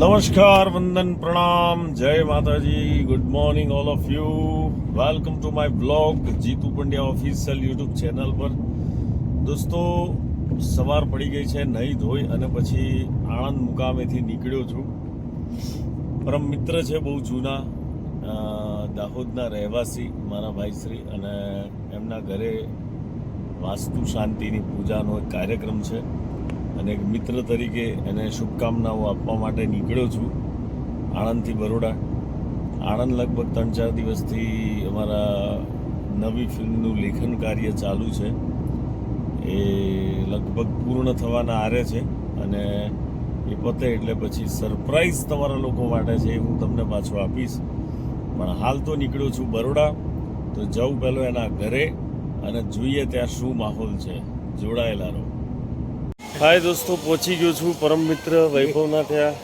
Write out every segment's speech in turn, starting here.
નમસ્કાર વંદન પ્રણામ જય માતાજી good morning all of you welcome to my blog Jitu Pandya official YouTube channel પર. દોસ્તો, સવાર પડી ગઈ છે, નહીં ધોઈ અને પછી આણંદ મુકામેથી નીકળ્યો છું. પરમ મિત્ર છે, બહુ જૂના દાહોદના રહેવાસી મારા ભાઈશ્રી અને એમના ઘરે વાસ્તુ શાંતિની પૂજાનો એક કાર્યક્રમ છે. અને એક મિત્ર તરીકે એને શુભકામનાઓ આપવા માટે નીકળ્યો છું, આણંદથી બરોડા. આણંદ લગભગ ત્રણ ચાર દિવસથી અમારા નવી ફિલ્મનું લેખન કાર્ય ચાલુ છે. એ લગભગ પૂર્ણ થવાના આરે છે અને એ પતે એટલે પછી સરપ્રાઈઝ તમારા લોકો માટે છે એ હું તમને પાછો આપીશ. પણ હાલ તો નીકળ્યો છું બરોડા, તો જવું પહેલો એના ઘરે અને જોઈએ ત્યાં શું માહોલ છે. જોડાયેલા રહો. હાય દોસ્તો પહોંચી ગયો છું પરમ મિત્ર વૈભવના ત્યાં.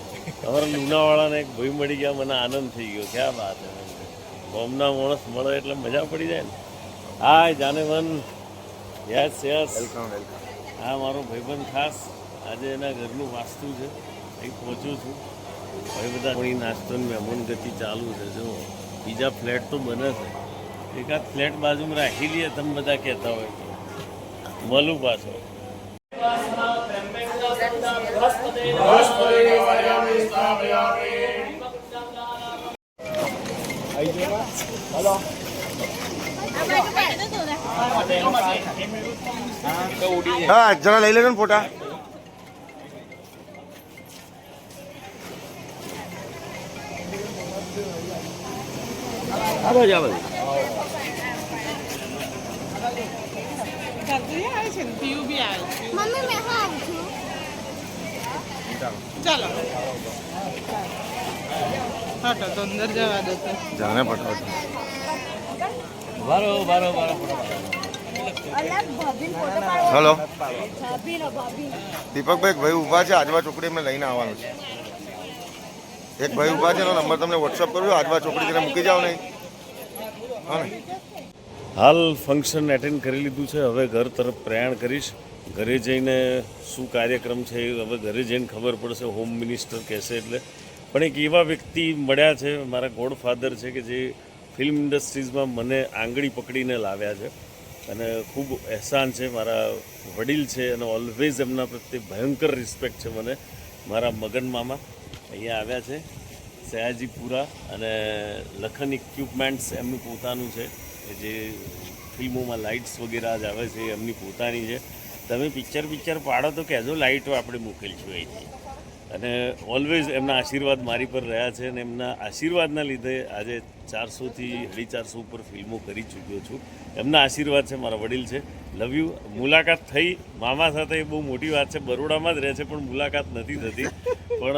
અમારા લુણાવાળાને એક ભાઈ મળી ગયા મને આનંદ થઈ ગયો. ક્યાં વાત છે? બોમ્બના માણસ મળે એટલે મજા પડી જાય ને. હાય જાનેવન યસ યસ. વેલકમ વેલકમ આ મારો ભાઈબંધ ખાસ. આજે એના ઘરનું વાસ્તુ છે. અહીં પહોંચ્યો છું. હવે બધા કોઈ નાસ્તોની મહેમાન ગતિ ચાલુ છે. જો બીજા ફ્લેટ તો બને છે. એકાદ ફ્લેટ બાજુમાં રાખી લઈએ તમે બધા કહેતા હોય. તો મળું પાછો. હા જરા લઈ લેજો ને ફોટા. આ બાજુ આ બાજુ. કાકડી આવે છે પીયુ બી આવે મમ્મી મેં હા છું. ચાલો. હટો તો અંદર જવા દો તો. જાને ફટાફટ બારો બારો બારો અલગ ભાભી ફોટો પાડો હલો દીપકભાઈ એક ભાઈ ઊભા છે આજવા ચોકડી એમને લઈને આવવાનું છે. એક ભાઈ ઊભા છે એનો નંબર તમને વોટ્સઅપ કરું આજવા ચોકડી જઈને મૂકી જાઓ નહીં. હા ને? હાલ ફંક્શન એટેન્ડ કરી લીધું છે હવે ઘર તરફ પ્રયાણ કરીશ. ઘરે જઈને શું કાર્યક્રમ છે એ હવે ઘરે જઈને ખબર પડશે હોમ મિનિસ્ટર કહેશે એટલે. પણ એક એવા વ્યક્તિ મળ્યા છે, મારા ગોડફાધર છે કે જે ફિલ્મ ઇન્ડસ્ટ્રીઝમાં મને આંગળી પકડીને લાવ્યા છે. અને ખૂબ અહેસાન છે, મારા વડીલ છે અને ઓલવેઝ એમના પ્રત્યે ભયંકર રિસ્પેક્ટ છે મને, મારા મગન મામા. અહીંયા આવ્યા છે સયાજીપુરા અને લખન ઇક્વિપમેન્ટ્સ એમનું પોતાનું છે. જે ફિલ્મોમાં લાઇટ્સ વગેરે જ આવે છે એમની પોતાની છે. તમે પિક્ચર પિક્ચર પાડો તો કહેજો લાઇટો આપણે મોકલીશું અહીંથી. અને ઓલવેઝ એમના આશીર્વાદ મારી પર રહ્યા છે અને એમના આશીર્વાદના લીધે આજે ચારસોથી અઢી ચારસો ઉપર ફિલ્મો કરી ચૂક્યો છું. એમના આશીર્વાદ છે મારા વડીલ છે. લવ યુ મુલાકાત થઈ. મામા સાથે એ બહુ મોટી વાત છે. બરોડામાં જ રહે છે પણ મુલાકાત નથી થતી. પણ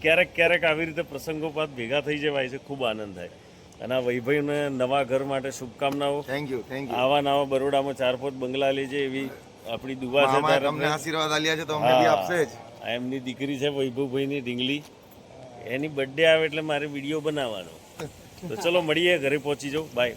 ક્યારેક ક્યારેક આવી રીતે પ્રસંગોપાત ભેગા થઈ જવાય છે. ખૂબ આનંદ થાય. અને આ વૈભવને નવા ઘર માટે શુભકામનાઓ. થેન્ક યુ થેન્ક યુ આવા નવા બરોડામાં ચાર પાંચ બંગલા લેજે એવી આપણી દુવા છે તમને. આશીર્વાદ આલ્યા છે તો અમને બી આપશે જ. આ એમની દીકરી છે વૈભવભાઈની ઢીંગલી. એની બર્થડે આવે એટલે મારે વીડિયો બનાવવાનો. તો ચલો મળીએ ઘરે પહોંચી જાઉં બાય